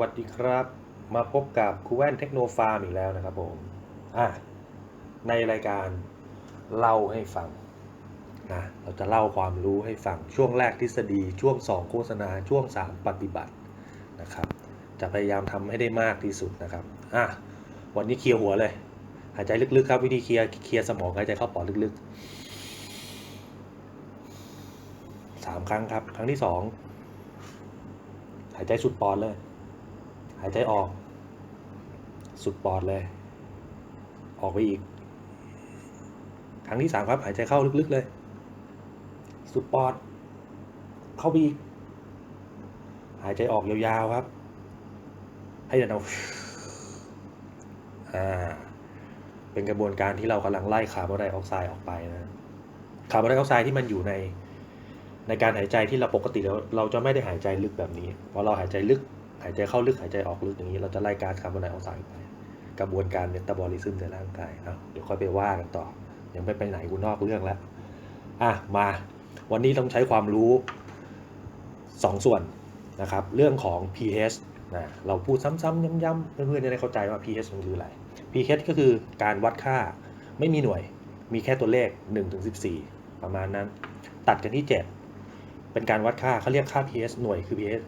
วัสดีครับ มาพบกับครูแว่นเทคโนฟาร์มอีกแล้วนะครับผมอะในรายการเล่าให้ฟังนะเราจะเล่าความรู้ให้ฟังช่วงแรกทฤษฎีช่วง 2 โฆษณาช่วง 3 ปฏิบัตินะครับ จะพยายามทำให้ได้มากที่สุดนะครับอะวันนี้เคลียร์หัวเลย หายใจลึกๆครับวิธีเคลียร์เคลียร์สมองหายใจเข้าปอดลึกๆสามครั้งครับ ครั้งที่สองหายใจสุดปอดเลย หายใจออก สุดปอดเลย ออกไปอีก ครั้งที่สามครับ หายใจเข้าลึกๆเลย สุดปอด เข้าไปอีก หายใจออกยาวๆครับ ให้เดินเอาอ่าเป็นกระบวนการที่เรากำลังไล่คาร์บอนไดออกไซด์ออกไปนะคาร์บอนไดออกไซด์ที่มันอยู่ในในการหายใจที่เราปกติเราเราจะไม่ได้หายใจลึกแบบนี้พอเราหายใจลึก หายใจเข้าลึกหายใจออกลึกอย่างนี้ เราจะไล่ก๊าซคาร์บอนไดออกไซด์ไปกระบวนการเมตาบอลิซึมในร่างกายเอาเดี๋ยวค่อยไปว่ากันต่อ ยังไม่ไปไหนกูนอกเรื่องแล้ว อะ มา วันนี้ต้องใช้ความรู้2ส่วนนะครับ เรื่องของ pH นะ เราพูดซ้ำๆย้ำๆเพื่อนๆจะได้เข้าใจว่า pH มันคืออะไร pH ก็คือการวัดค่าไม่มีหน่วย มีแค่ตัวเลข 1-14 ประมาณนั้น ตัดกันที่ 7 เป็นการวัดค่าเขาเรียกค่า pH หน่วยคือ pH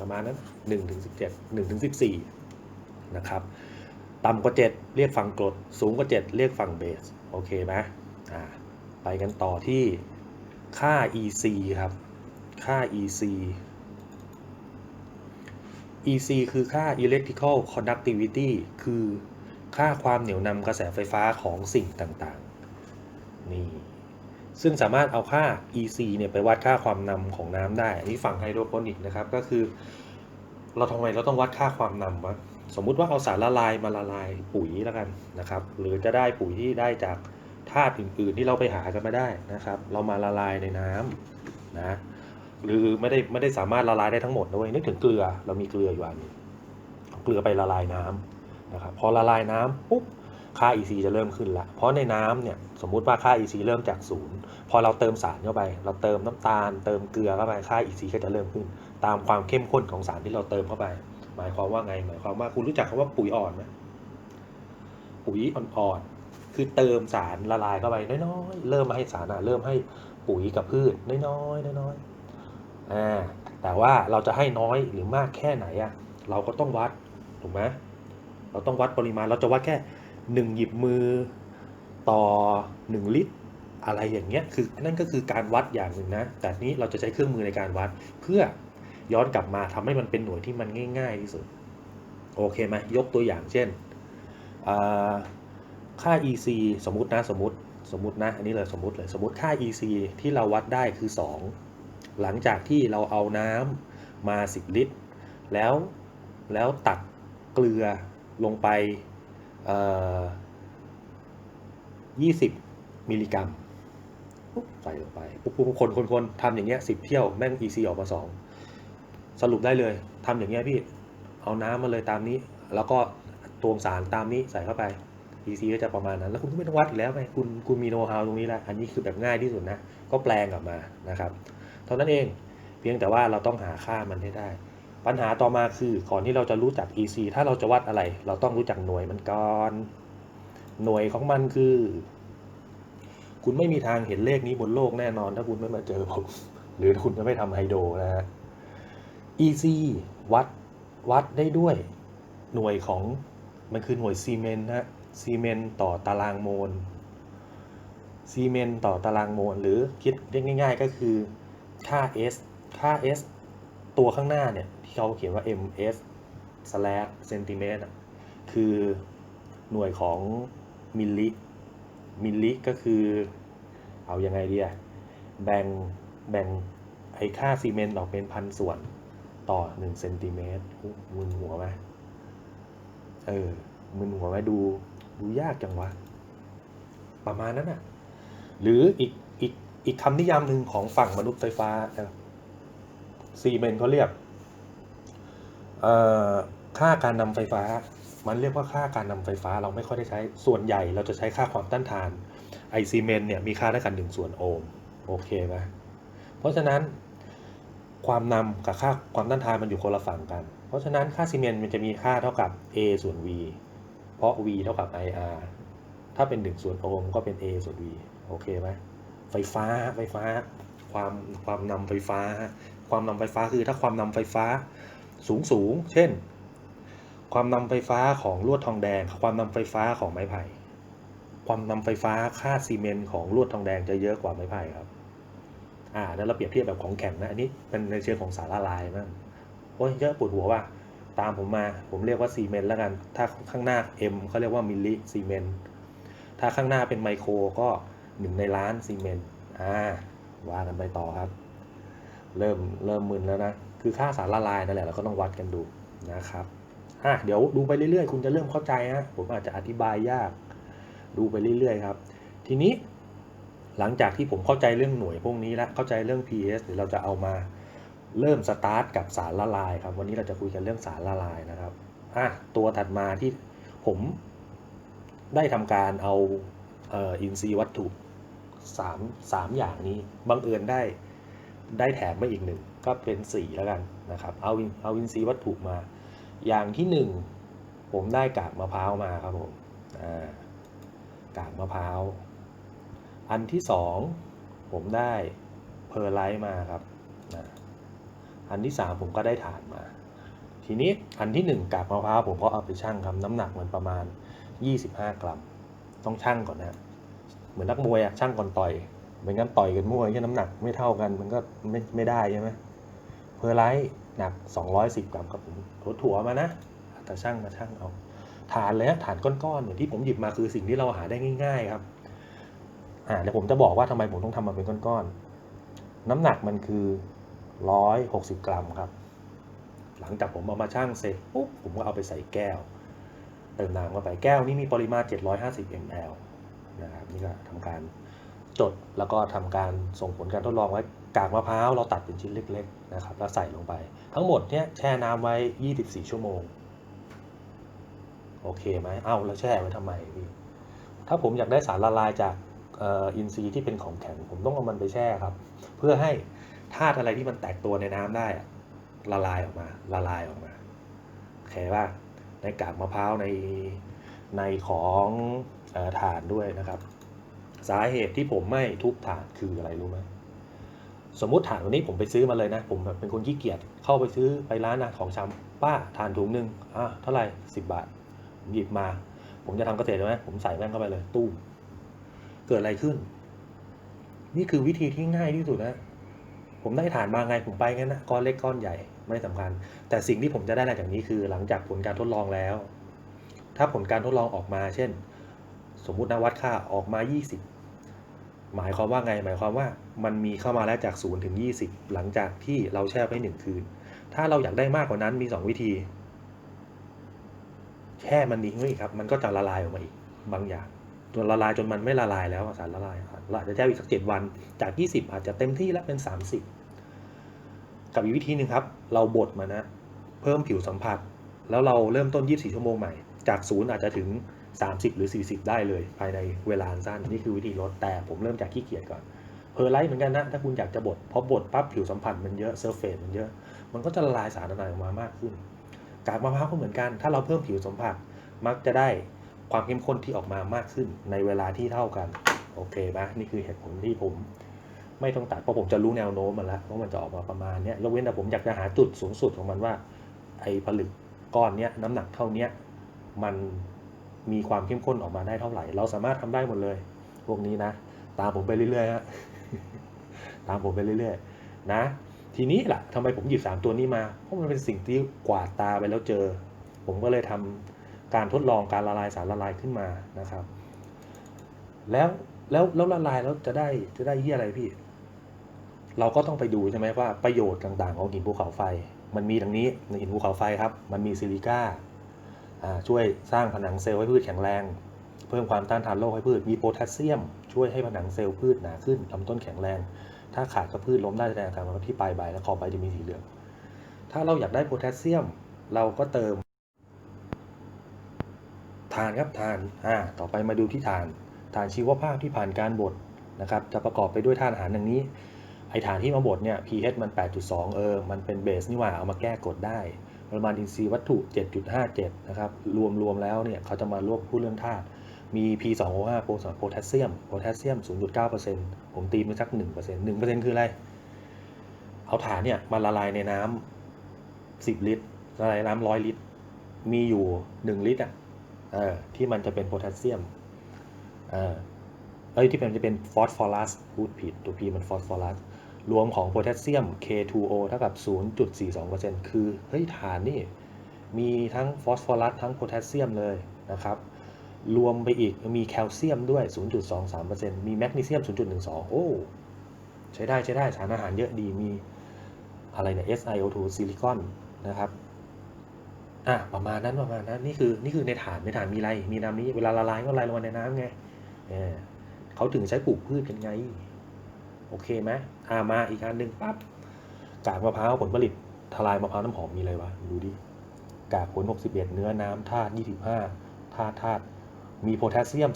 ประมาณนั้น1ถึง17 1ถึง14 นะครับ ต่ำกว่า 7 เรียกฝั่งกรด สูงกว่า 7 เรียกฝั่งเบส โอเคไหมอ่าไปกันต่อที่ค่า EC ครับ ค่า EC EC คือค่า electrical conductivity คือค่าความเหนี่ยวนำกระแสไฟฟ้าของสิ่งต่างๆ นี่ ซึ่งสามารถเอาค่า EC เนี่ยไปวัดค่าความนำของน้ำได้ อันนี้ฝั่งไฮโดรโปนิกนะครับ ก็คือ เราทำไมเราต้องวัดค่าความนำวะ สมมุติว่าเอาสารละลายมาละลายปุ๋ยแล้วกันนะครับ หรือจะได้ปุ๋ยที่ได้จากธาตุอื่น ๆ ที่เราไปหากันมาได้นะครับ เรามาละลายในน้ำนะ หรือไม่ได้ไม่ได้สามารถละลายได้ทั้งหมดนะเว้ย นึกถึงเกลือ เรามีเกลืออยู่อันนึงเอาเกลือไปละลายน้ำนะครับ พอละลายน้ำปุ๊บ ค่า EC จะเริ่มขึ้นละ เพราะในน้ำเนี่ยสมมุติว่าค่า EC เริ่มจากศูนย์พอเราเติมสารเข้าไป เราเติมน้ำตาล เติมเกลือเข้าไปค่า EC ก็จะเริ่มขึ้น ตามความเข้มข้นของสารที่เราเติมเข้าไป หมายความว่าไง หมายความว่าคุณรู้จักคำว่าปุ๋ยอ่อนไหมปุ๋ยอ่อนๆคือเติมสารละลายเข้าไปน้อยๆเริ่มมาให้สารอะเริ่มให้ปุ๋ยกับพืชน้อยๆน้อยๆอ่าแต่ว่าเราจะให้น้อยหรือมากแค่ไหนอะเราก็ต้องวัดถูกไหมเราต้องวัดปริมาณเราจะวัดแค่ หนึ่งหยิบมือต่อหนึ่งลิตร อะไรอย่างเงี้ยคือนั่นก็คือการวัดอย่างหนึ่งนะ แต่นี้เราจะใช้เครื่องมือในการวัด เพื่อย้อนกลับมาทำให้มันเป็นหน่วยที่มันง่าย ๆ ที่สุด โอเคไหมยกตัวอย่างเช่น ค่า EC สมมตินะสมมติสมมตินะอันนี้เลยสมมติเลยสมมติค่า EC ที่เราวัดได้คือ 2 หลังจากที่เราเอาน้ำมา 10 ลิตร แล้วแล้วตักเกลือลงไป เอ่อ20มิลลิกรัมใส่ลงไปปุ๊บปุ๊บคนคนคนทำอย่างเงี้ย10เที่ยวแม่ง EC ออกมา2สรุปได้เลยทำอย่างเงี้ยพี่เอาน้ำมาเลยตามนี้ แล้วก็ตวงสารตามนี้ใส่เข้าไป EC ก็จะประมาณนั้น แล้วคุณก็ไม่ต้องวัดอีกแล้วไงคุณคุณมีโน้ตฮาวตรงนี้แล้วอันนี้คือแบบง่ายที่สุดนะ ก็แปลงออกมานะครับเท่านั้นเองเพียงแต่ว่าเราต้องหาค่ามันให้ได้ ปัญหาต่อมาคือก่อนที่เราจะรู้จัก EC ถ้าเราจะวัดอะไร เราต้องรู้จักหน่วยมันก่อน หน่วยของมันคือ คุณไม่มีทางเห็นเลขนี้บนโลกแน่นอน ถ้าคุณไม่มาเจอผมหรือคุณจะไม่ทำไฮโดรนะฮะ EC วัดวัดได้ด้วย หน่วยของมันคือหน่วยซีเมนต์นะซีเมนต์ต่อตารางโมลซีเมนต์ต่อตารางโมลหรือคิดเรียกง่าย ๆ ก็คือค่า S ค่า S ตัวข้างหน้าเนี่ยที่เขาเขียนว่า ms slash เซนติเมตรคือหน่วยของมิลลิมิลลิก็คือเอายังไงดีอะแบ่งแบ่งไอ้ค่าซีเมนต์ออกเป็นพันส่วนต่อหนึ่งเซนติเมตรมึนหัวไหมเออมึนหัวไหมดูดูยากจังวะ ประมาณนั้นอะหรืออีกอีกอีกคำนิยามหนึ่งของฝั่งมนุษย์ไฟฟ้านะครับ ซีเมนต์เขาเรียกค่าการนำไฟฟ้า มันเรียกว่าค่าการนำไฟฟ้าเราไม่ค่อยได้ใช้ ส่วนใหญ่เราจะใช้ค่าความต้านทาน ไอซีเมนต์เนี่ยมีค่าเท่ากันหนึ่งส่วนโอห์ม โอเคไหมเพราะฉะนั้นความนำกับค่าความต้านทานมันอยู่คนละฝั่งกัน เพราะฉะนั้นค่าซีเมนต์มันจะมีค่าเท่ากับ A ส่วน V เพราะ V เท่ากับ IR ถ้าเป็น 1 ส่วนโอห์มก็เป็น A ส่วน V โอเคไหมไฟฟ้าไฟฟ้า ความความนำไฟฟ้า ความนำไฟฟ้าคือถ้าความนำไฟฟ้าสูงสูง เช่น ความนำไฟฟ้าของลวดทองแดง ความนำไฟฟ้าของไม้ไผ่ ความนำไฟฟ้าค่าซีเมนต์ของลวดทองแดงจะเยอะกว่าไม้ไผ่ครับ อ่าแล้วเราเปรียบเทียบแบบของแข็งนะ อันนี้เป็นในเชิงของสารละลายมั้งโอ้ยเยอะปวดหัวว่ะ ตามผมมา ผมเรียกว่าซีเมนต์แล้วกัน ถ้าข้างหน้า M เขาเรียกว่ามิลลิซีเมนต์ ถ้าข้างหน้าเป็นไมโครก็หนึ่งในล้านซีเมนต์ อ่า ว่ากันไปต่อครับ เริ่มเริ่มมึนแล้วนะ คือค่าสารละลายนั่นแหละเราก็ต้องวัดกันดูนะครับอะเดี๋ยวดูไปเรื่อยๆ คุณจะเริ่มเข้าใจฮะผมอาจจะอธิบายยาก ดูไปเรื่อยๆครับ ทีนี้หลังจากที่ผมเข้าใจเรื่องหน่วยพวกนี้แล้วเข้าใจเรื่อง PS เดี๋ยวเราจะเอามาเริ่มสตาร์ทกับสารละลายครับ วันนี้เราจะคุยกันเรื่องสารละลายนะครับอะตัวถัดมาที่ผมได้ทำการเอาเอ่ออินทรีย์วัตถุสามสามอย่างนี้บังเอิญได้ ได้แถมมาอีกหนึ่งก็เป็นสีแล้วกันนะครับเอาอินเอาอินทรีวัตถุมา อย่างที่หนึ่งผมได้กากมะพร้าวมาครับผมกากมะพร้าวอันที่สองผมได้เพอร์ไลท์มาครับนะอันที่สามผมก็ได้ถ่านมา ทีนี้อันที่หนึ่งกากมะพร้าวผมก็เอาไปชั่งครับน้ำหนักมันประมาณ 25 กรัม ต้องชั่งก่อนนะเหมือนนักมวยอะชั่งก่อนต่อย ไม่งั้นต่อยกันมั่วแค่น้ำหนักไม่เท่ากันมันก็ไม่ไม่ได้ใช่ไหมเพอร์ไลท์หนัก 210 กรัมครับผมถั่วมานะ แต่ช่างมาช่างเอา ฐานเลยฮะฐานก้อนๆเหมือนที่ผมหยิบมาคือสิ่งที่เราหาได้ง่าย ๆครับอ่าเดี๋ยวผมจะบอกว่าทำไมผมต้องทำมาเป็นก้อนๆ น้ำหนักมันคือ 160 กรัมครับ หลังจากผมเอามาชั่งเสร็จปุ๊บผมก็เอาไปใส่แก้ว เติมน้ำเข้าไปแก้วนี้มีปริมาตร 750 ml นะครับนี่ก็ทำการ จดแล้วก็ทำการส่งผลการทดลองไว้กากมะพร้าวเราตัดเป็นชิ้นเล็กๆนะครับแล้วใส่ลงไป ทั้งหมดเนี่ยแช่น้ำไว้ 24 ชั่วโมง โอเคไหมเอ้าแล้วแช่ไว้ทำไมพี่ถ้าผมอยากได้สารละลายจากอินทรีย์ที่เป็นของแข็งผมต้องเอามันไปแช่ครับ เพื่อให้ธาตุอะไรที่มันแตกตัวในน้ำได้ละลายออกมา ละลายออกมาโอเคป่ะในกากมะพร้าวในในของเอ่อถ่านด้วยนะครับ สาเหตุที่ผมไม่ทุบถ่านคืออะไรรู้ไหมสมมติถ่านวันนี้ผมไปซื้อมาเลยนะ ผมแบบเป็นคนขี้เกียจเข้าไปซื้อไปร้านนะของชำป้าถ่านถุงหนึ่งอะเท่าไหร่สิบบาทผมหยิบมา ผมจะทำเกษตรใช่ไหมผมใส่แม่งเข้าไปเลยตู้มเกิดอะไรขึ้น นี่คือวิธีที่ง่ายที่สุดนะ ผมได้ฐานมาไงผมไปงั้นนะก้อนเล็กก้อนใหญ่ไม่สำคัญ แต่สิ่งที่ผมจะได้หลังจากนี้คือหลังจากผลการทดลองแล้ว ถ้าผลการทดลองออกมา เช่น สมมุตินะวัดค่าออกมา 20 หมายความว่าไง หมายความว่ามันมีเข้ามาแล้วจาก0ถึง20 หลังจากที่เราแช่ไว้หนึ่งคืน ถ้าเราอยากได้มากกว่านั้นมี 2 วิธี แช่มันทิ้งไว้อีกครับ มันก็จะละลายออกมาอีกบางอย่างจนละลายจนมันไม่ละลายแล้วสารละลายอะเราอาจจะแช่อีกสักเจ็ดวันจาก 20 อาจจะเต็มที่แล้วเป็น 30 กับอีกวิธีหนึ่งครับ เราบดมานะเพิ่มผิวสัมผัส แล้วเราเริ่มต้น 24 ชั่วโมงใหม่ จากศูนย์อาจจะถึง 30 หรือ 40 ได้เลยภายในเวลาสั้นนี่คือวิธีลดแต่ผมเริ่มจากขี้เกียจก่อนเพอร์ไลท์เหมือนกันนะถ้าคุณอยากจะบดพอบดปั๊บผิวสัมผัสมันเยอะเซอร์เฟซมันเยอะ มันก็จะละลายสารละลายออกมามากขึ้นกากมะพร้าวก็เหมือนกัน ถ้าเราเพิ่มผิวสัมผัสมักจะได้ความเข้มข้นที่ออกมามากขึ้นในเวลาที่เท่ากันโอเคไหมนี่คือเหตุผลที่ผม ไม่ต้องตัดเพราะผมจะรู้แนวโน้มมันแล้วว่ามันจะออกมาประมาณนี้ยยกเว้นแต่ผมอยากจะหาจุดสูงสุดของมันว่า ไอ้ผลึกก้อนเนี้ยน้ำหนักเท่าเนี้ยมัน มีความเข้มข้นออกมาได้เท่าไหร่ เราสามารถทำได้หมดเลย พวกนี้นะ ตามผมไปเรื่อยๆฮะตามผมไปเรื่อยๆ นะ ทีนี้ล่ะทำไมผมหยิบสามตัวนี้มา เพราะมันเป็นสิ่งที่กวาดตาไปแล้วเจอ ผมก็เลยทำการทดลองการละลายสารละลายขึ้นมานะครับ แล้วแล้วแล้วละลายแล้วจะได้จะได้เยี่ยอะไรพี่ เราก็ต้องไปดูใช่ไหมว่าประโยชน์ต่างๆ ของหินภูเขาไฟ มันมีดังนี้ในหินภูเขาไฟครับ มันมีซิลิก้า ช่วยสร้างผนังเซลล์ให้พืชแข็งแรง เพิ่มความต้านทานโรคให้พืช มีโพแทสเซียม ช่วยให้ผนังเซลล์พืชหนาขึ้นลำต้นแข็งแรง ถ้าขาดก็พืชล้มได้แสดงอาการว่าที่ปลายใบและขอบใบจะมีสีเหลือง ถ้าเราอยากได้โพแทสเซียม เราก็เติมทานครับทานอ่าต่อไปมาดูที่ทานฐานชีวภาพที่ผ่านการบดนะครับ จะประกอบไปด้วยธาตุอาหารดังนี้ ไอฐานที่มาบดเนี่ย pH มัน 8.2 เออ มันเป็นเบสนี่หว่า เอามาแก้กฎได้ ปริมาณอินทรีย์วัตถุ 7.57 นะครับ รวมรวมแล้วเนี่ยเขาจะมาลวกพูดเรื่องธาตุ มี P2O5 โพโพแทสเซียม โพแทสเซียม 0.9%ผมตีไปสัก 1% 1%คืออะไร เอาฐานเนี่ยมาละลายในน้ำ 10 ลิตร ละลายน้ำ 100 ลิตร มีอยู่ 1 ลิตรอะเออที่มันจะเป็นโพแทสเซียมเออเอ้ยที่มันจะเป็นฟอสฟอรัสพูดผิดตัว P มันฟอสฟอรัส รวมของโพแทสเซียม K2O เท่ากับ 0.42%คือ เฮ้ยฐานนี่มีทั้งฟอสฟอรัสทั้งโพแทสเซียมเลยนะครับ รวมไปอีกมีแคลเซียมด้วย 0.23%มีแมกนีเซียม 0.12 โอ้ ใช้ได้ใช้ได้สารอาหารเยอะดีมีอะไรเนี่ย SiO2 ซิลิคอนนะครับอะประมาณนั้นประมาณนั้นนี่คือนี่คือในฐานในฐานมีอะไร มีน้ำนี้เวลาละลายก็ละลายลงมาในน้ำไงเออเขาถึงใช้ปลูกพืชกันไง โอเคไหมอามาอีกอันหนึ่งปั๊บกากมะพร้าวผลผลิตทลายมะพร้าวน้ำหอมมีอะไรวะดูดิกากผล 61 เนื้อน้ำธาตุ 25 ธาตุธาตุ มีโพแทสเซียม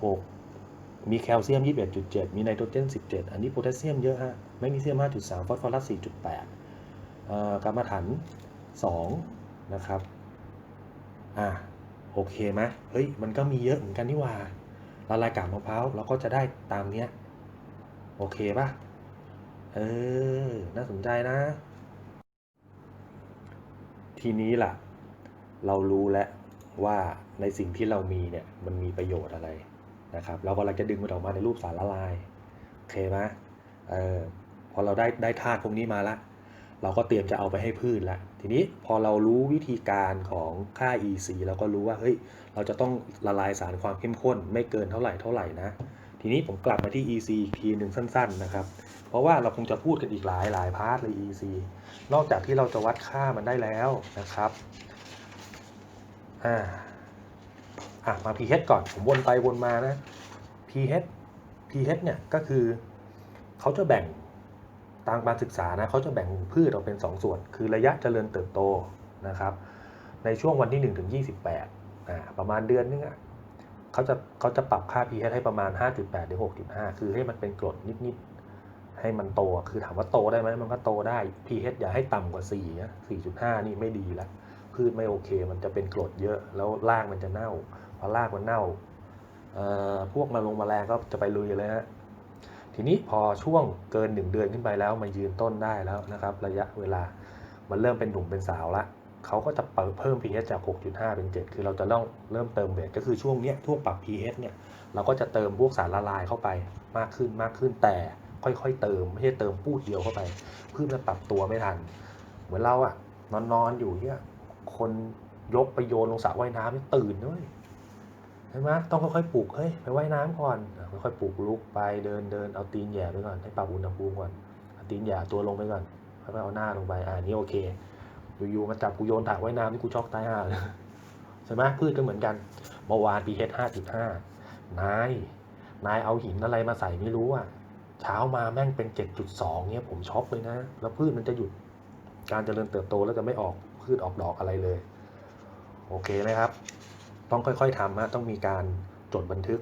43.6 มีแคลเซียม 21.7 มีไนโตรเจน 17 อันนี้โพแทสเซียมเยอะฮะแมกนีเซียม 5.3 ฟอสฟอรัส 4.8เอ่อกรรมฐาน2นะครับ อ่าโอเคไหมเฮ้ย มันก็มีเยอะเหมือนกันนี่ว่าละลายกากมะพร้าวเราก็จะได้ตามเนี้ย โอเคป่ะ เออ น่าสนใจนะ ทีนี้ล่ะ เรารู้แล้วว่าในสิ่งที่เรามีเนี่ย มันมีประโยชน์อะไรนะครับ เรากำลังจะดึงมันออกมาในรูปสารละลาย โอเคไหมเออ พอเราได้ได้ธาตุพวกนี้มาละ เราก็เตรียมจะเอาไปให้พืชละ ทีนี้พอเรารู้วิธีการของค่า EC เราก็รู้ว่า เฮ้ย เราจะต้องละลายสารความเข้มข้น ไม่เกินเท่าไหร่เท่าไหร่นะ ทีนี้ผมกลับมาที่ EC อีกทีหนึ่งสั้น ๆ นะครับ เพราะว่าเราคงจะพูดกันอีกหลายหลายพาร์ทเลย EC นอกจากที่เราจะวัดค่ามันได้แล้วนะครับอ่าอะมา pH ก่อน ผมวนไปวนมานะ pH pH เนี่ยก็คือเขาจะแบ่งตามการศึกษานะเขาจะแบ่งพืชออกเป็น 2 ส่วน คือระยะเจริญเติบโตนะครับ ในช่วงวันที่ 1 ถึง 28อ่าประมาณเดือนนึงอะ เขาจะเขาจะปรับค่า pH ให้ประมาณ 5.8ถึง6.5 คือให้มันเป็นกรดนิดๆ ให้มันโต คือถามว่าโตได้ไหมมันก็โตได้ pH อย่าให้ต่ำกว่า 4 นะ 4.5 นี่ไม่ดีแล้วพืชไม่โอเค มันจะเป็นกรดเยอะ แล้วรากมันจะเน่า พอรากมันเน่า พวกมาลงมาแมลงก็จะไปลุยเลยฮะทีนี้พอช่วงเกิน 1 เดือนขึ้นไปแล้วมายืนต้นได้แล้วนะครับ ระยะเวลา มันเริ่มเป็นหนุ่มเป็นสาวละ เขาก็จะเพิ่ม pH จาก 6.5 เป็น 7 คือเราจะต้องเริ่มเติมเบสก็คือช่วงเนี้ยช่วงปรับ pH เนี่ยเราก็จะเติมพวกสารละลายเข้าไปมากขึ้นมากขึ้นแต่ค่อยๆ เติมไม่ใช่เติมปูดเดียวเข้าไปพืชมันปรับตัวไม่ทัน เหมือนเราอะนอนนอนอยู่เนี่ยคนยกไปโยนลงสระว่ายน้ำนี่ตื่นด้วยใช่ไหมต้องค่อยๆปลุกเฮ้ยไปว่ายน้ำก่อนค่อยๆปลุกลุกไปเดินเดินเอาตีนแหย่ไปก่อนให้ปรับอุณหภูมิก่อนเอาตีนแหย่ตัวลงไปก่อนแล้วก็เอาหน้าลงไปอ่านี่โอเค อยู่ๆมาจับกูโยนถังไว่ายน้ำนี่กูช็อกตายห่าเลยใช่ไหมพืชก็เหมือนกันเมื่อวาน pH 5.5นายนายเอาหินอะไรมาใส่ไม่รู้อะเช้ามาแม่งเป็น7.2เนี่ยผมช็อกเลยนะ แล้วพืชมันจะหยุดการเจริญเติบโตแล้วจะไม่ออกพืชออกดอกอะไรเลย โอเคไหมครับ ต้องค่อยๆทำฮะต้องมีการจดบันทึก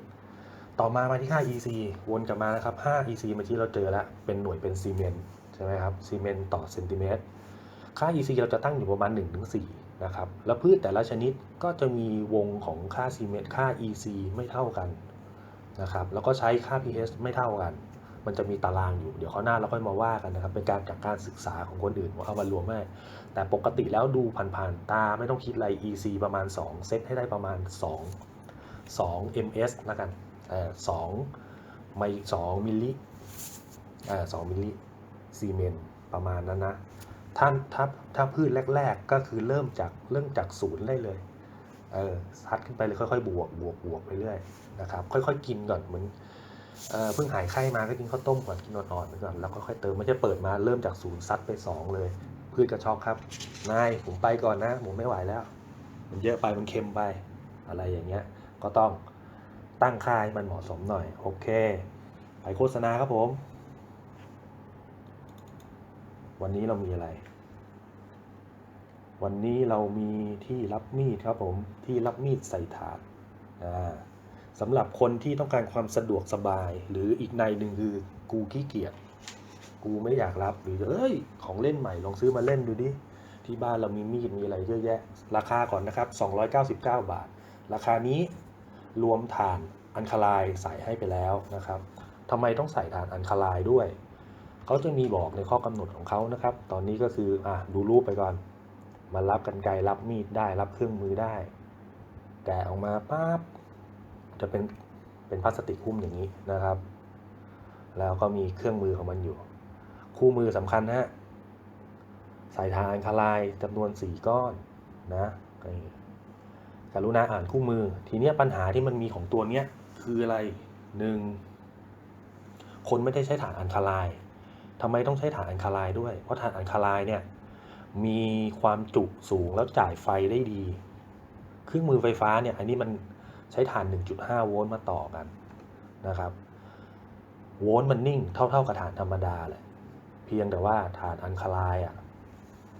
ต่อมามาที่ค่า EC วนกลับมานะครับ 5 EC เมื่อกี้เราเจอแล้ว เป็นหน่วยเป็นซีเมนต์ใช่ไหมครับซีเมนต์ต่อเซนติเมตร ค่า EC เราจะตั้งอยู่ประมาณ 1-4 นะครับ แล้วพืชแต่ละชนิดก็จะมีวงของค่าซีเมนต์ค่า EC ไม่เท่ากันนะครับ แล้วก็ใช้ค่า pH ไม่เท่ากัน มันจะมีตารางอยู่ เดี๋ยวข้าหน้าเราค่อยมาว่ากันนะครับ เป็นการจากการศึกษาของคนอื่นว่าเอามารวมให้แต่ปกติแล้วดูผ่านๆ ตาไม่ต้องคิดอะไร EC ประมาณ 2 เซตให้ได้ประมาณ 2 2 ms แล้วกันเอ่อ2ไม2มิลลิเอ่อ2มิลลิซีเมนต์ประมาณนั้นนะ ถ้าถ้าถ้าพืชแรก ๆ ก็คือเริ่มจากเริ่มจากศูนย์ได้เลยเออซัดขึ้นไปเลยค่อยๆ บวกบวกบวกไปเรื่อยนะครับค่อยๆ กินก่อนเหมือนเอ่อเพิ่งหายไข้มาก็กินข้าวต้มก่อนกินอ่อนๆไปก่อนแล้วก็ค่อยเติมไม่ใช่เปิดมาเริ่มจากศูนย์ซัดไปสองเลย พืชกระชอกครับนายผมไปก่อนนะผมไม่ไหวแล้ว มันเยอะไปมันเค็มไปอะไรอย่างเงี้ย ก็ต้องตั้งค่าให้มันเหมาะสมหน่อย โอเค ไปโฆษณาครับผม วันนี้เรามีอะไร วันนี้เรามีที่รับมีดครับผมที่รับมีดใส่ถาดสำหรับคนที่ต้องการความสะดวกสบาย หรืออีกในหนึ่งคือกูขี้เกียจกูไม่อยากรับหรือเอ้ยของเล่นใหม่ลองซื้อมาเล่นดูดิที่บ้านเรามีมีดมีอะไรเยอะแยะ ราคาก่อนนะครับ 299 บาท ราคานี้รวมฐานอันคาลายใส่ให้ไปแล้วนะครับทำไมต้องใส่ฐานอันคาลายด้วย เขาจะมีบอกในข้อกำหนดของเขานะครับ ตอนนี้ก็คืออะดูรูปไปก่อน มารับกันไกรรับมีดได้รับเครื่องมือได้แกะออกมาปั๊บจะเป็นเป็นพลาสติกหุ้มอย่างนี้นะครับ แล้วก็มีเครื่องมือของมันอยู่ คู่มือสำคัญนะฮะสายทานคาลายจำนวน4ก้อนนะนี่กรุณาอ่านคู่มือ ทีเนี้ยปัญหาที่มันมีของตัวเนี้ยคืออะไรหนึ่งคนไม่ได้ใช้ฐานอันคาไลาย ทำไมต้องใช้ฐานอันคาไลายด้วย เพราะฐานอันคาไลายเนี่ยมีความจุสูงแล้วจ่ายไฟได้ดี เครื่องมือไฟฟ้าเนี่ยอันนี้มันใช้ฐาน 1.5 โวลต์มาต่อกันนะครับ โวลต์มันนิ่งเท่าๆกับฐานธรรมดาแหละ เพียงแต่ว่าฐานอันคาไลายอะ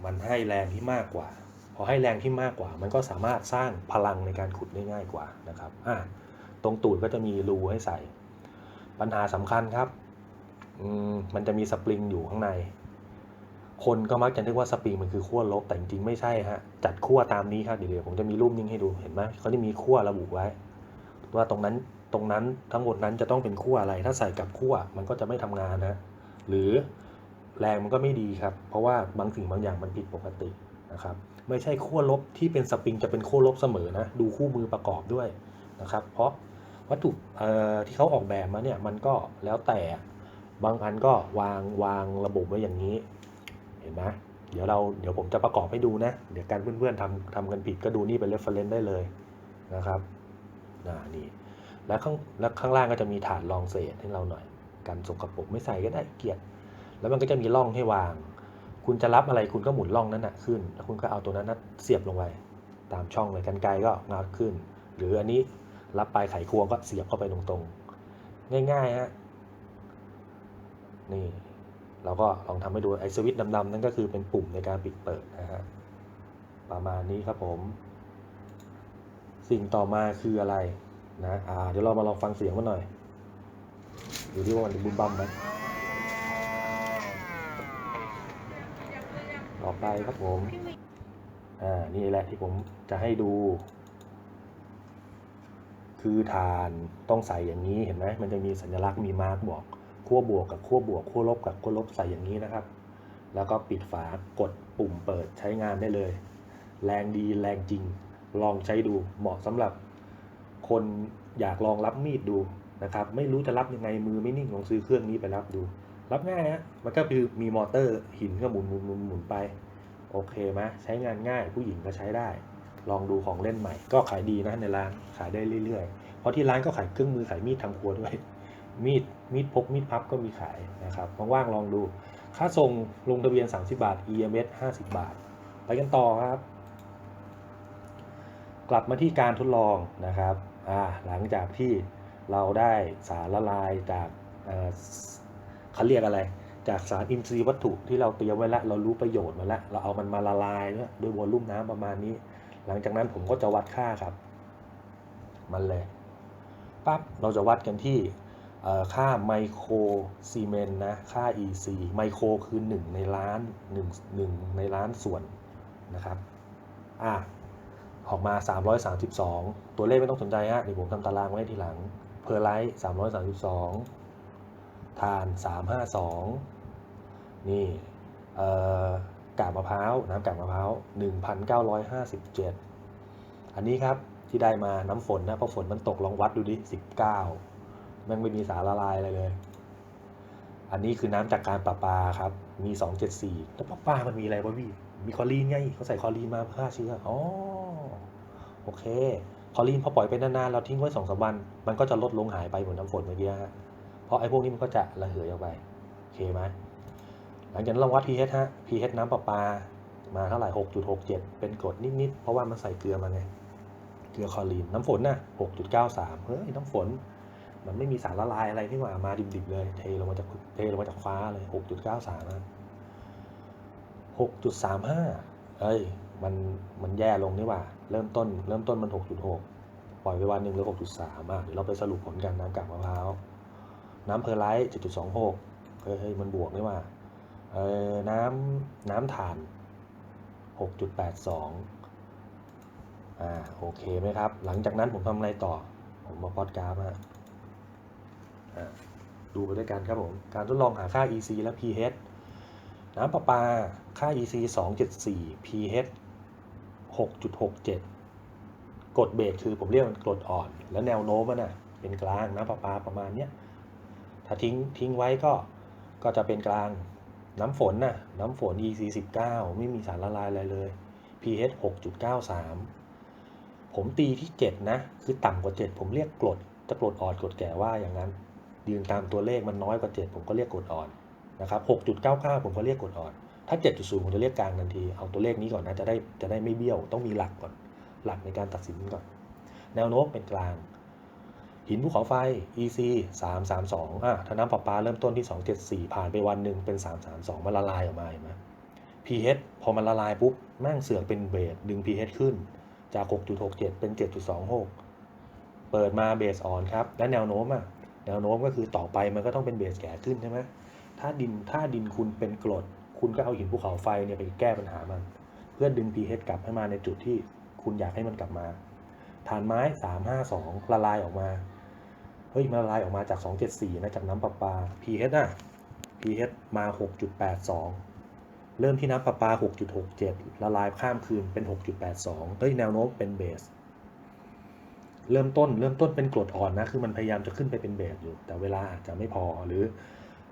มันให้แรงที่มากกว่า พอให้แรงที่มากกว่า มันก็สามารถสร้างพลังในการขุดได้ง่ายกว่านะครับอะตรงตูดก็จะมีรูให้ใส่ ปัญหาสำคัญครับ มันจะมีสปริงอยู่ข้างใน คนก็มักจะนึกว่าสปริงมันคือขั้วลบ แต่จริงๆไม่ใช่ฮะ จัดขั้วตามนี้ครับเดี๋ยวผมจะมีรูปนิ่งให้ดู เห็นไหมเขาจะมีขั้วระบุไว้ ว่าตรงนั้น ตรงนั้นทั้งหมดนั้นจะต้องเป็นขั้วอะไร ถ้าใส่กับขั้วมันก็จะไม่ทำงานนะ หรือแรงมันก็ไม่ดีครับ เพราะว่าบางสิ่งบางอย่างมันผิดปกตินะครับ ไม่ใช่ขั้วลบที่เป็นสปริงจะเป็นขั้วลบเสมอนะ ดูคู่มือประกอบด้วยนะครับ เพราะวัตถุที่เขาออกแบบมาเนี่ยมันก็แล้วแต่ บางอันก็วางวางระบบไว้อย่างนี้ เห็นไหมเดี๋ยวเราเดี๋ยวผมจะประกอบให้ดูนะ เดี๋ยวการเพื่อนๆทำทำกันผิดก็ดูนี่เป็น reference ได้เลยนะครับน,นี่แล้วข้างแล้วข้างล่างก็จะมีฐานรองเศษให้เราหน่อยกันสกปรกไม่ใส่ก็ได้เกลียดแล้วมันก็จะมีร่องให้วาง คุณจะรับอะไรคุณก็หมุนร่องนั้นนะขึ้น แล้วคุณก็เอาตัวนั้นนะเสียบลงไปตามช่องเลยกันไกลก็งัดขึ้น หรืออันนี้รับปลายไขควงก็เสียบเข้าไปตรงๆ ง่ายๆฮะ นี่ เราก็ลองทำให้ดูไอ้สวิตช์ดำๆนั่นก็คือเป็นปุ่มในการปิดเปิดนะฮะประมาณนี้ครับผม สิ่งต่อมาคืออะไรนะอ่าเดี๋ยวเรามาลองฟังเสียงมันหน่อยดูที่ว่ามันจะบุมบัมไหมต่อไปครับผมอ่านี่แหละที่ผมจะให้ดู คือฐานต้องใส่อย่างนี้เห็นไหมมันจะมีสัญลักษณ์มีมาร์กบอก ขั้วบวกกับขั้วบวกขั้วลบกับขั้วลบใส่อย่างนี้นะครับ แล้วก็ปิดฝากดปุ่มเปิดใช้งานได้เลย แรงดีแรงจริง ลองใช้ดูเหมาะสำหรับ คนอยากลองรับมีดดูนะครับ ไม่รู้จะรับยังไงมือไม่นิ่งลองซื้อเครื่องนี้ไปรับดู รับง่ายฮะมันก็คือมีมอเตอร์หินก็หมุนหมุนหมุนหมุนไปโอเคไหมใช้งานง่ายผู้หญิงก็ใช้ได้ ลองดูของเล่นใหม่ ก็ขายดีนะในร้านขายได้เรื่อยๆ เพราะที่ร้านก็ขายเครื่องมือขายมีดทำครัวด้วย มีด มีดพกมีดพับก็มีขายนะครับว่างๆลองดู ค่าส่งลงทะเบียน 30 บาท EMS 50 บาท ไปกันต่อครับ กลับมาที่การทดลองนะครับหลังจากที่เราได้สารละลายจากเขาเรียกอะไร จากสารอินทรีย์วัตถุที่เราเตรียมไว้แล้วเรารู้ประโยชน์มาแล้วเราเอามันมาละลายด้วยวอลลุ่มน้ำประมาณนี้ หลังจากนั้นผมก็จะวัดค่าครับ มันเลยปั๊บเราจะวัดกันที่ ค่าไมโครซีเมนต์นะ ค่า EC ไมโครคือ 1 ในล้าน1 1ในล้านส่วนนะครับอะออกมา 332 ตัวเลขไม่ต้องสนใจฮะเดี๋ยวผมทำตารางไว้ทีหลัง เพอร์ไลท์332 ทาน 352 นี่เอ่อกากมะพร้าวน้ำกากมะพร้าว 1,957 อันนี้ครับที่ได้มาน้ำฝนนะเพราะฝนมันตกลองวัดดูดิ 19 แม่งไม่มีสารละลายอะไรเลย อันนี้คือน้ำจากการประปาครับ มี274แล้วประปามันมีอะไรวะพี่ มีคอรีนไงเขาใส่คอรีนมาฆ่าเชื้ออ๋อโอเค คอรีนพอปล่อยไปนานๆเราทิ้งไว้สองสามวัน มันก็จะลดลงหายไปเหมือนน้ำฝนเมื่อกี้ฮะเพราะไอ้พวกนี้มันก็จะระเหยออกไปโอเคไหมหลังจากนั้นเราวัด pH ฮะ pH น้ำประปามาเท่าไหร่ 6.67 เป็นกรดนิด ๆ เพราะว่ามันใส่เกลือมาไง เกลือคลอรีน น้ำฝนน่ะ 6.93 เฮ้ย น้ำฝน มันไม่มีสารละลายอะไรที่ว่ามาดิบๆเลย เทลงมาจากเทลงมาจากฟ้าเลย 6.93นะ6.35เอ้ยมันมันแย่ลงนี่หว่า เริ่มต้น เริ่มต้นมัน 6.6 ปล่อยไปวันหนึ่งเหลือ6.3อะเดี๋ยวเราไปสรุปผลกันน้ำกากมะพร้าว น้ำเพอร์ไลท์7.26 เฮ้ยเฮ้ยมันบวกนี่ว่าเออน้ำน้ำถ่าน 6.82 อ่า โอเคไหมครับ หลังจากนั้นผมทำอะไรต่อ ผมมาพอดกราฟฮะอ่า ดูไปด้วยกันครับผม การทดลองหาค่า EC และ pH น้ำประปาค่า EC 274 pH 6.67 กดเบสคือผมเรียกมันกดอ่อน แล้วแนวโน้มมันน่ะเป็นกลางน้ำประปาประมาณเนี้ย ถ้าทิ้งทิ้งไว้ก็ก็จะเป็นกลางน้ำฝนน่ะน้ำฝน EC 19ไม่มีสารละลายอะไรเลย pH 6.93 ผมตีที่ 7 นะ คือต่ำกว่า 7 ผมเรียกกรดจะกรดอ่อนกรดแก่ว่าอย่างนั้น ยืนตามตัวเลขมันน้อยกว่า 7 ผมก็เรียกกดอ่อนนะครับ6.99 ผมก็เรียกกดอ่อน ถ้า 7.0 ผมจะเรียกกลางทันที เอาตัวเลขนี้ก่อนนะ จะได้จะได้ไม่เบี้ยว ต้องมีหลักก่อน หลักในการตัดสินก่อน แนวโน้มเป็นกลาง หินภูเขาไฟ EC 332อะถ้าน้ำประปาเริ่มต้นที่ 274 ผ่านไปวันหนึ่งเป็น 332 มันละลายออกมาเห็นไหม pH พอมันละลายปุ๊บแม่งเสือกเป็นเบสดึง pH ขึ้นจาก 6.67 เป็น 7.26 เปิดมาเบสอ่อนครับ และแนวโน้มอะ แนวโน้มก็คือต่อไปมันก็ต้องเป็นเบสแก่ขึ้นใช่ไหมถ้าดินถ้าดินคุณเป็นกรด คุณก็เอาหินภูเขาไฟเนี่ยไปแก้ปัญหามัน เพื่อดึง pH กลับให้มาในจุดที่คุณอยากให้มันกลับมา ฐานไม้ 352 ละลายออกมา เฮ้ยมันละลายออกมาจาก 274 นะจากน้ำประปา pH อะ pH มา 6.82 เริ่มที่น้ำประปา 6.67 ละลายข้ามคืนเป็น 6.82เฮ้ยแนวโน้มเป็นเบส เริ่มต้นเริ่มต้นเป็นกรดอ่อนนะคือมันพยายามจะขึ้นไปเป็นเบสอยู่ แต่เวลาอาจจะไม่พอหรือ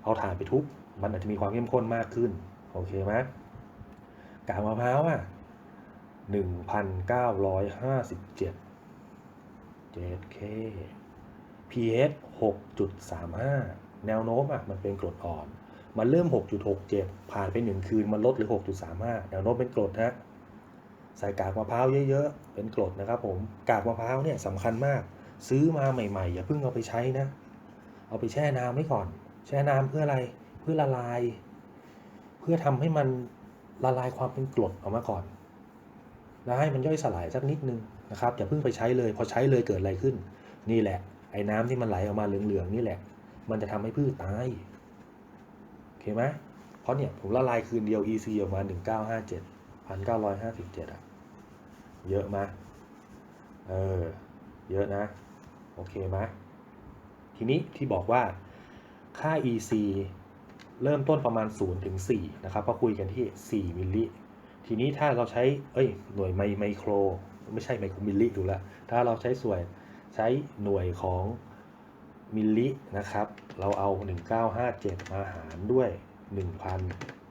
เอาถ่านไปทุบมันอาจจะมีความเข้มข้นมากขึ้นโอเคไหมกากมะพร้าวอะ1,957 7K pH 6.35 แนวโน้มอะมันเป็นกรดอ่อน มันเริ่ม 6.67 ผ่านไป 1 คืน มันลดเหรือ 6.35 แนวโน้มเป็นกรดฮะ ใส่กากมะพร้าวเยอะๆ เป็นกรดนะครับผม กากมะพร้าวเนี่ยสำคัญมาก ซื้อมาใหม่ๆ อย่าเพิ่งเอาไปใช้นะ เอาไปแช่น้ำไว้ก่อน แช่น้ำเพื่ออะไร เพื่อละลาย เพื่อทำให้มันละลายความเป็นกรดออกมาก่อน แล้วให้มันย่อยสลายสักนิดนึงนะครับ อย่าเพิ่งไปใช้เลย พอใช้เลยเกิดอะไรขึ้น นี่แหละ ไอ้น้ำที่มันไหลออกมาเหลืองๆ นี่แหละ มันจะทำให้พืชตายโอเคไหมเพราะเนี่ยผมละลายคืนเดียว EC ออกมา 1957 1957อะเยอะไหมเออ เยอะนะ โอเคไหมทีนี้ที่บอกว่าค่า EC เริ่มต้นประมาณ 0 ถึง 4 นะครับ ก็คุยกันที่ 4 มิลลิ ทีนี้ถ้าเราใช้ เอ้ย หน่วยไมไมโคร ไม่ใช่ไมโครมิลลิดูแลวถ้าเราใช้ส่วนใช้หน่วยของมิลลินะครับ เราเอา 1957 มาหารด้วย 1,000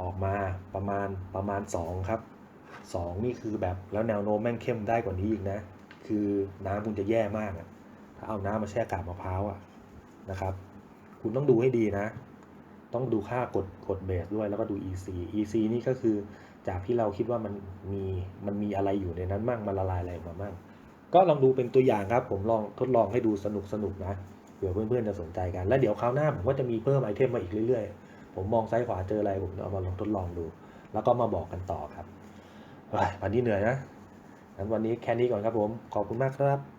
ออกมาประมาณประมาณ 2 ครับ 2 นี่คือแบบแล้วแนวโน้มแม่งเข้มได้กว่านี้อีกนะ คือน้ำคุณจะแย่มากอะถ้าเอาน้ำมาแช่กากมะพร้าวอะนะครับ คุณต้องดูให้ดีนะ ต้องดูค่ากดกดเบสด้วยแล้วก็ดู EC EC นี่ก็คือจากที่เราคิดว่ามันมีมันมีอะไรอยู่ในนั้นมั่งมันละลายอะไรออกมามั่งก็ลองดูเป็นตัวอย่างครับ ผมลองทดลองให้ดูสนุกสนุกนะเผื่อเพื่อนๆจะสนใจกัน แล้วเดี๋ยวคราวหน้าผมก็จะมีเพิ่มไอเทมมาอีกเรื่อยๆ ผมมองซ้ายขวาเจออะไรผมเอามาลองทดลองดู แล้วก็มาบอกกันต่อครับวันนี้เหนื่อยนะงั้นวันนี้แค่นี้ก่อนครับผม ขอบคุณมากครับ